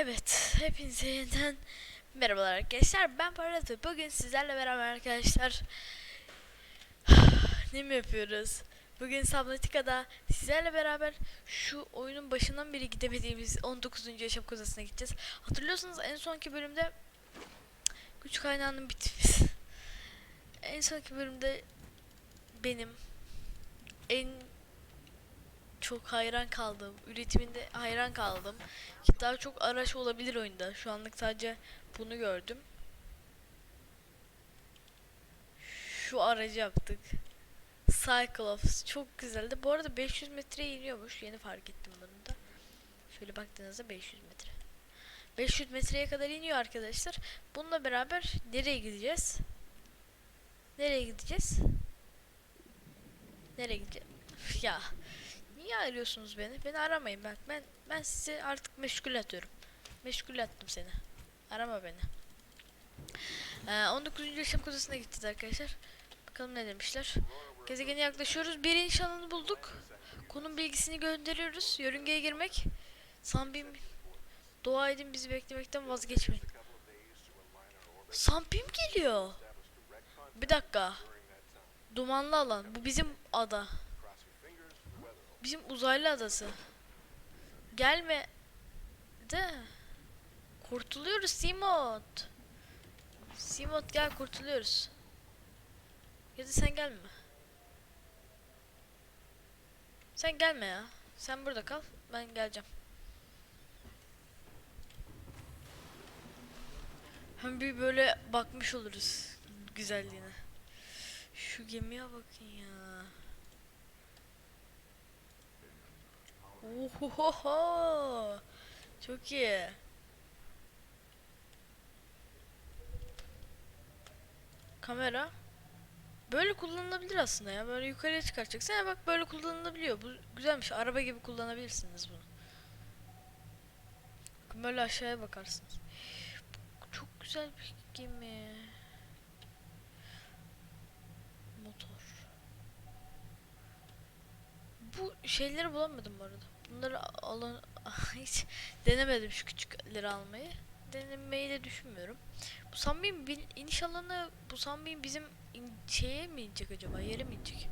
Evet, hepinize yeniden merhabalar arkadaşlar. Ben Parlat ve bugün sizlerle beraber arkadaşlar ne mi yapıyoruz? Bugün Subnautica'da sizlerle beraber şu oyunun başından beri gidemediğimiz 19. yaşam kozasına gideceğiz. Hatırlıyorsanız en sonki bölümde güç kaynağının bitmesi. en sonki bölümde benim en çok hayran kaldım. Üretiminde hayran kaldım. Ki daha çok araç olabilir oyunda. Şu anlık sadece bunu gördüm. Şu aracı yaptık. Cyclops çok güzeldi. Bu arada 500 metreye iniyormuş. Yeni fark ettim bunu da. Şöyle baktığınızda 500 metre. 500 metreye kadar iniyor arkadaşlar. Bununla beraber nereye gideceğiz? Nereye gideceğiz? Nereye gideceğiz? ya Niye arıyorsunuz beni? Beni aramayın bak. Ben ben sizi artık meşgul atıyorum. Meşgul attım seni. Arama beni. Ee, 19. yaşam kozasına gideceğiz arkadaşlar. Bakalım ne demişler. Gezegene yaklaşıyoruz. Bir iniş alanı bulduk. Konum bilgisini gönderiyoruz. Yörüngeye girmek. Sunbeam dua edin bizi beklemekten vazgeçmeyin. Sunbeam geliyor. Bir dakika. Dumanlı alan. Bu bizim ada. Bizim uzaylı adası. Gelme. De. Kurtuluyoruz Simot. Simot gel kurtuluyoruz. Ya da sen gelme. Sen gelme ya. Sen burada kal. Ben geleceğim. Hem bir böyle bakmış oluruz güzelliğine. Şu gemiye bakın ya. Ohoho. Çok iyi. Kamera. Böyle kullanılabilir aslında ya. Böyle yukarıya çıkartacaksın. Ya bak böyle kullanılabiliyor. Bu güzelmiş. Araba gibi kullanabilirsiniz bunu. Bakın böyle aşağıya bakarsınız. Çok güzel bir gemi. Motor. Bu şeyleri bulamadım bu arada. Bunları alın hiç denemedim şu küçükleri almayı. Denemeyi de düşünmüyorum. Bu Sunbeam bin, iniş alanı bu Sunbeam bizim in, şeye mi inecek acaba? Yere mi inecek?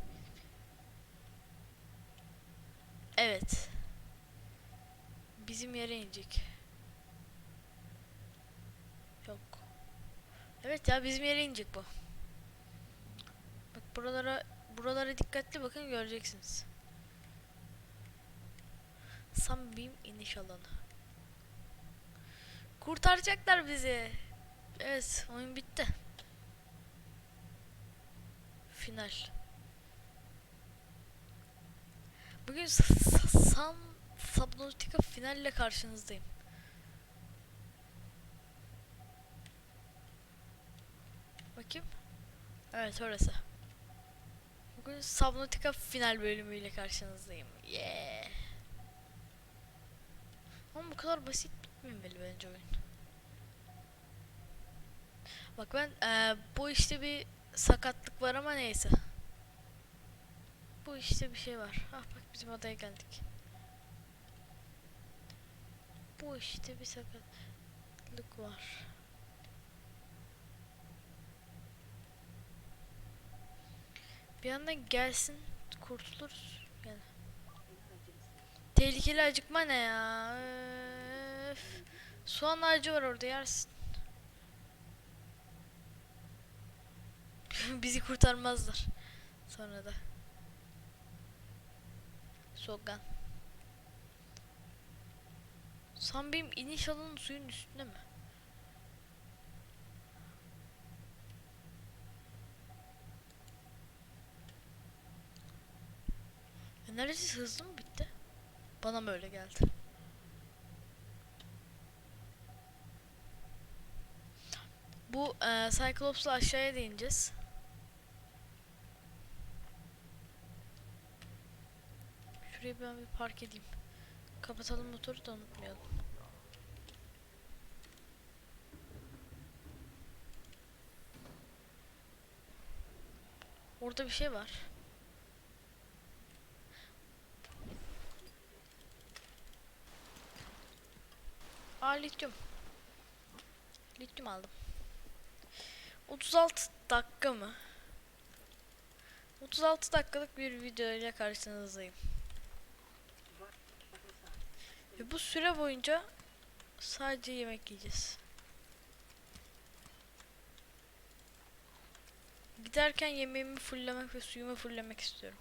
Evet. Bizim yere inecek. Yok. Evet ya bizim yere inecek bu. Bak buralara buralara dikkatli bakın göreceksiniz. Sunbeam iniş alanı. Kurtaracaklar bizi. Evet, oyun bitti. Final. Bugün Sam Subnautica finalle karşınızdayım. Bakayım. Evet orası. Bugün Subnautica final bölümüyle karşınızdayım. Yeah. Ama bu kadar basit bitmemeli bence oyun. Bak ben eee, bu işte bir sakatlık var ama neyse. Bu işte bir şey var. Ah bak bizim adaya geldik. Bu işte bir sakatlık var. Bir yandan gelsin kurtuluruz. Yani. Tehlikeli acıkma ne ya? Öf. Soğan ağacı var orada yersin. Bizi kurtarmazlar. Sonra da. Soğan. Sunbeam iniş alanı suyun üstünde mi? Enerjisi hızlı mı? Bana mı öyle geldi? Bu e, Cyclops'la aşağıya da ineceğiz. Şurayı ben bir park edeyim. Kapatalım motoru da unutmayalım. Orada bir şey var. Lityum. Lityum aldım. 36 dakika mı? 36 dakikalık bir video ile karşınızdayım. Ve bu süre boyunca sadece yemek yiyeceğiz. Giderken yemeğimi fulllemek ve suyumu fulllemek istiyorum.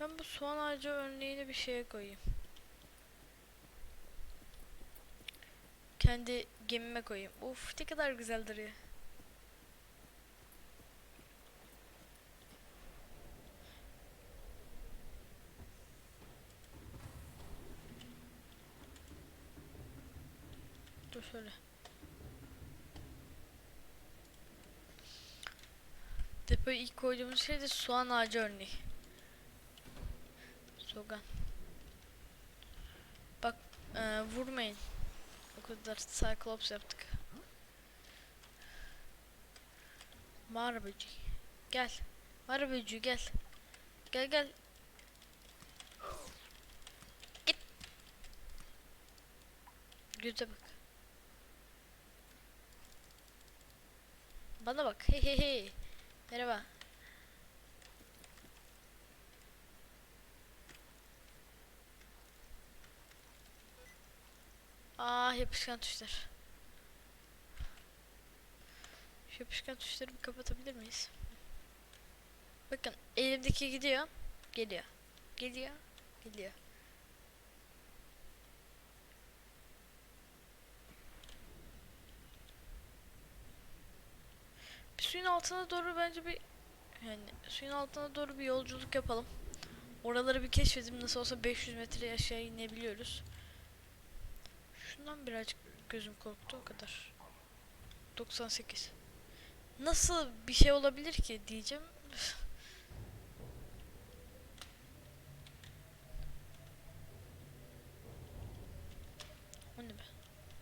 Ben bu soğan ağacı örneğini bir şeye koyayım. Kendi gemime koyayım. Uf ne kadar güzel duruyor. Dur şöyle. Depoya ilk koyduğumuz şey de soğan ağacı örneği. Soğan. Bak eee, vurmayın. O kadar Cyclops yaptık. Mağara böceği. Gel. Mağara böceği gel. Gel gel. Git. Göze bak. Bana bak. Hey hey hey. Merhaba. Yapışkan tuşlar. Şu yapışkan tuşları bir kapatabilir miyiz? Bakın elimdeki gidiyor. Geliyor. Geliyor. Geliyor. Bir suyun altına doğru bence bir yani suyun altına doğru bir yolculuk yapalım. Oraları bir keşfedelim. Nasıl olsa 500 metre aşağı inebiliyoruz. Şundan birazcık gözüm korktu o kadar. 98. Nasıl bir şey olabilir ki diyeceğim. ne be?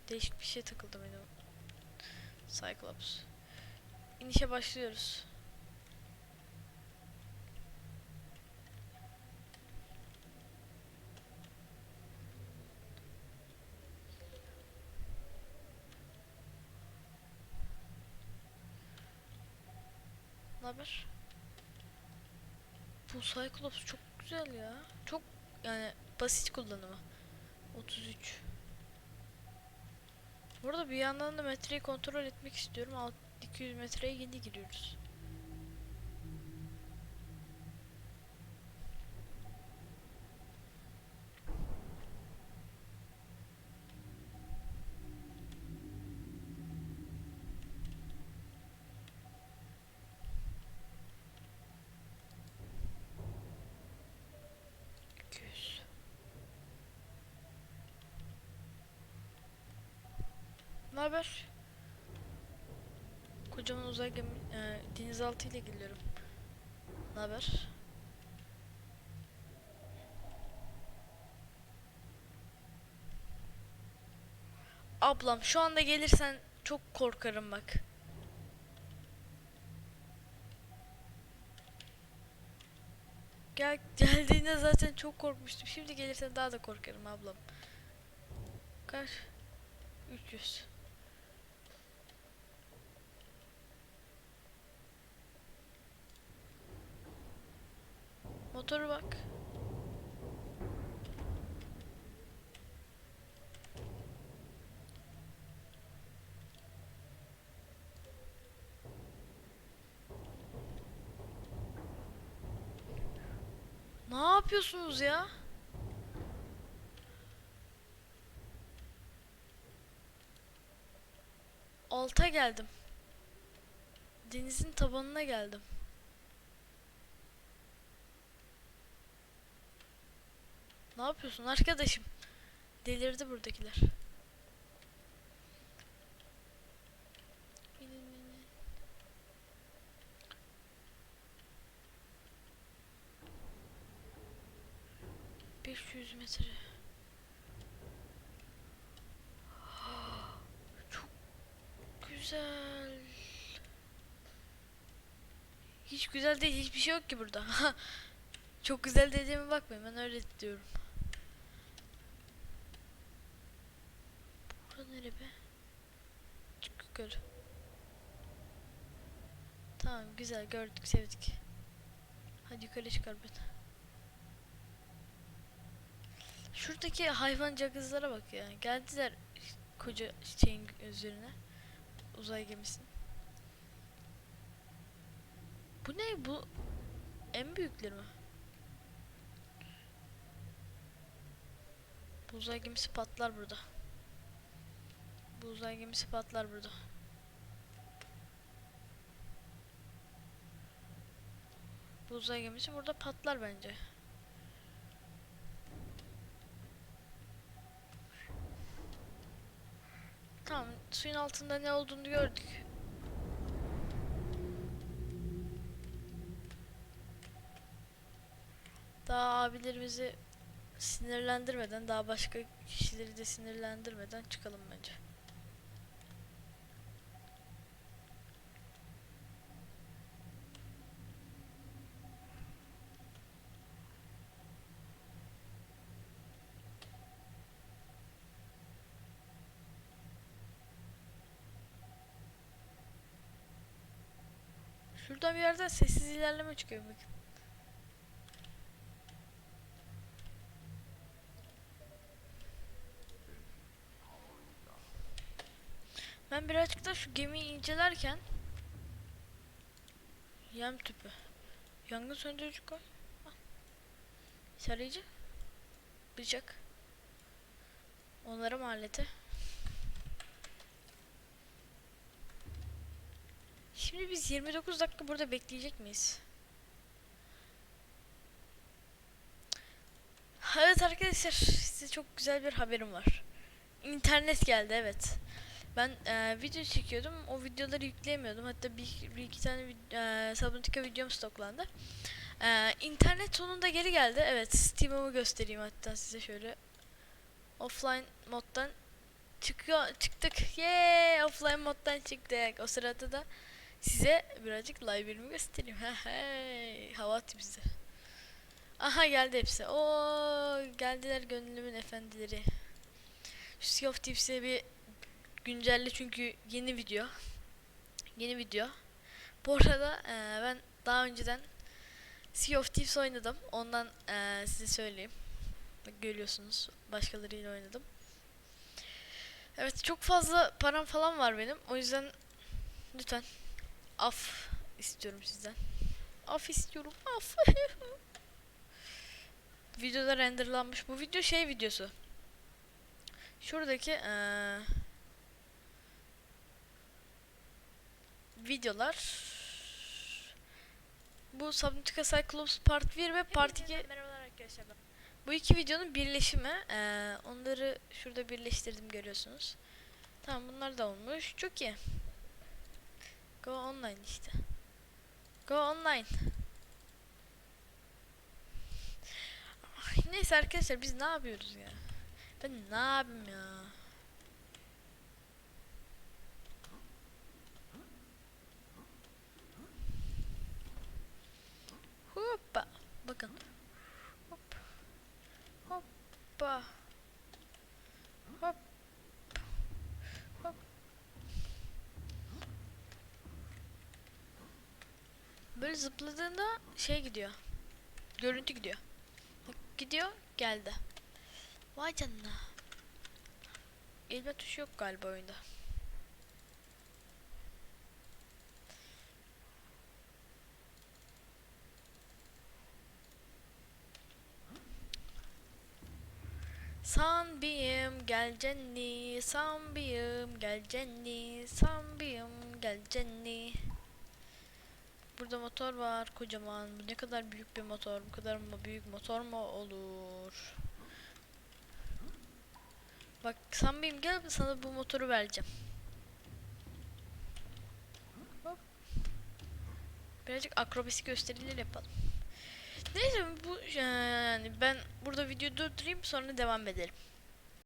Değişik bir şey takıldı benim. Cyclops. İnişe başlıyoruz. Ne haber? Bu Cyclops çok güzel ya. Çok yani basit kullanımı. 33. Burada bir yandan da metreyi kontrol etmek istiyorum. Alt 200 metreye yeni giriyoruz. Ne haber? Kocaman uzay gemi, e, denizaltı ile geliyorum. Ne haber? Ablam şu anda gelirsen çok korkarım bak. Gel geldiğinde zaten çok korkmuştum. Şimdi gelirsen daha da korkarım ablam. Kaç? 300. Motoru bak. Ne yapıyorsunuz ya? Alta geldim. Denizin tabanına geldim. Ne yapıyorsun arkadaşım? Delirdi buradakiler. Beş yüz metre. Çok güzel. Hiç güzel değil hiçbir şey yok ki burada. Çok güzel dediğime bakmayın ben öyle diyorum. Nere be? Çık yukarı. Tamam güzel gördük sevdik. Hadi yukarı çıkar beni. Şuradaki hayvan cagızlara bak ya. Geldiler koca şeyin üzerine. Uzay gemisinin. Bu ne bu? En büyükleri mi? Bu uzay gemisi patlar burada. Bu uzay gemisi patlar burada. Bu uzay gemisi burada patlar bence. Tamam, suyun altında ne olduğunu gördük. Daha abilerimizi sinirlendirmeden, daha başka kişileri de sinirlendirmeden çıkalım bence. Şuradan bir yerden sessiz ilerleme çıkıyor bakın. Ben birazcık da şu gemiyi incelerken Yem tüpü. Yangın söndürücü koy. Al. Sarayıcı Bıçak Onarım aleti Şimdi biz 29 dakika burada bekleyecek miyiz? Evet arkadaşlar size çok güzel bir haberim var. İnternet geldi evet. Ben e, video çekiyordum. O videoları yükleyemiyordum. Hatta bir, bir iki tane e, Subnautica videom stoklandı. E, internet sonunda geri geldi. Evet Steam'ımı göstereyim hatta size şöyle. Offline moddan çıkıyor çıktık. Yeee offline moddan çıktık. O sırada da size birazcık live'imi göstereyim. Hey, hava atayım size. Aha geldi hepsi. Oo geldiler gönlümün efendileri. Şu Sea of Thieves'e bir güncelle çünkü yeni video. Yeni video. Bu arada eee, ben daha önceden Sea of Thieves oynadım. Ondan eee, size söyleyeyim. Bak görüyorsunuz başkalarıyla oynadım. Evet çok fazla param falan var benim. O yüzden lütfen af istiyorum sizden. Af istiyorum. Af. Videoda renderlanmış. Bu video şey videosu. Şuradaki eee videolar bu Subnautica Cyclops Part 1 ve Part 2 Merhabalar arkadaşlar. ben- bu iki videonun birleşimi. Eee, onları şurada birleştirdim görüyorsunuz. Tamam bunlar da olmuş. Çok iyi. Go online işte. Go online. Ay, Neyse arkadaşlar biz ne yapıyoruz ya? Ben ne yapayım ya? Hoppa. Bakın. Hop. Hoppa. Hop. Hop. Böyle zıpladığında şey gidiyor. Görüntü gidiyor. Gidiyor, geldi. Vay canına. Elma tuşu yok galiba oyunda. Sanbiyim gel cenni, sanbiyim gel cenni, sanbiyim gel cenni. Burada motor var kocaman. Bu ne kadar büyük bir motor. Bu kadar mı büyük motor mu olur? Bak sanbiyim gel sana bu motoru vereceğim. Hop. Birazcık akrobasi gösteriler yapalım. Neyse bu yani ben burada videoyu durdurayım sonra devam edelim.